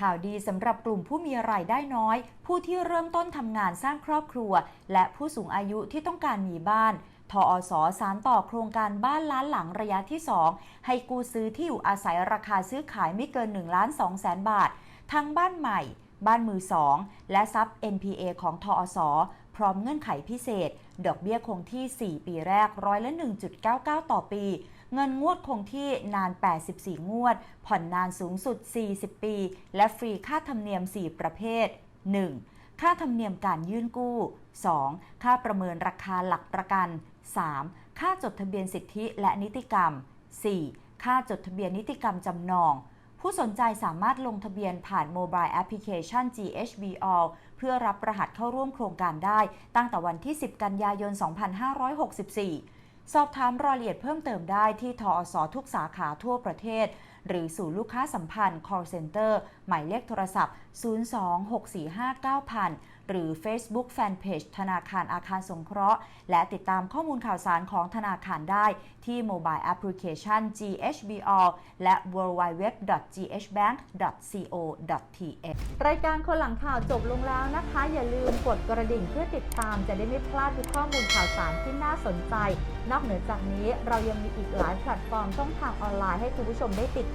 ข่าวดีสำหรับกลุ่มผู้มีรายได้น้อย ผู้ที่เริ่มต้นทำงานสร้างครอบครัว และผู้สูงอายุที่ต้องการมีบ้านทออสสารต่อโครงการบ้านล้านหลังระยะที่ 2 ให้กู้ซื้อที่อยู่อาศัยราคาซื้อขายไม่เกิน1ล้าน2แสนบาท ทั้งบ้านใหม่ บ้านมือสอง และซับ NPA ของทออส พร้อมเงื่อนไขพิเศษ ดอกเบี้ยคงที่ 4 ปีแรกร้อยละ 1.99 ต่อปี เงินงวดคงที่นาน 84 งวด ผ่อนนานสูงสุด 40 ปี และฟรีค่าธรรมเนียม 4 ประเภท 1. ค่าธรรมเนียมการยื่นกู้ 2. ค่าประเมินราคาหลักประกัน 3. ค่าจดทะเบียนสิทธิและนิติกรรม 4. ค่าจดทะเบียนนิติกรรมจำนอง ผู้สนใจสามารถลงทะเบียนผ่านโมบายแอปพลิเคชัน GHB All เพื่อรับรหัสเข้าร่วมโครงการได้ ตั้งแต่วันที่ 10 กันยายน 2564 สอบถามรายละเอียดเพิ่มเติมได้ที่ทอสทุกสาขาทั่วประเทศ หรือศูนย์ลูกค้าสัมพันธ์ call center หมายเลขโทรศัพท์ 026459000 หรือ Facebook Fanpage ธนาคารอาคารสงเคราะห์ และติดตามข้อมูลข่าวสารของธนาคารได้ที่โมบายแอปพลิเคชัน GHBall และ www.ghbank.co.th รายการคนหลังข่าวจบลงแล้วนะคะ อย่าลืมกดกระดิ่งเพื่อติดตามจะได้ไม่พลาดทุกข้อมูลข่าวสารที่น่าสนใจ นอกเหนือจากนี้เรายังมีอีกหลายแพลตฟอร์มช่องทางออนไลน์ให้คุณผู้ชมได้ติด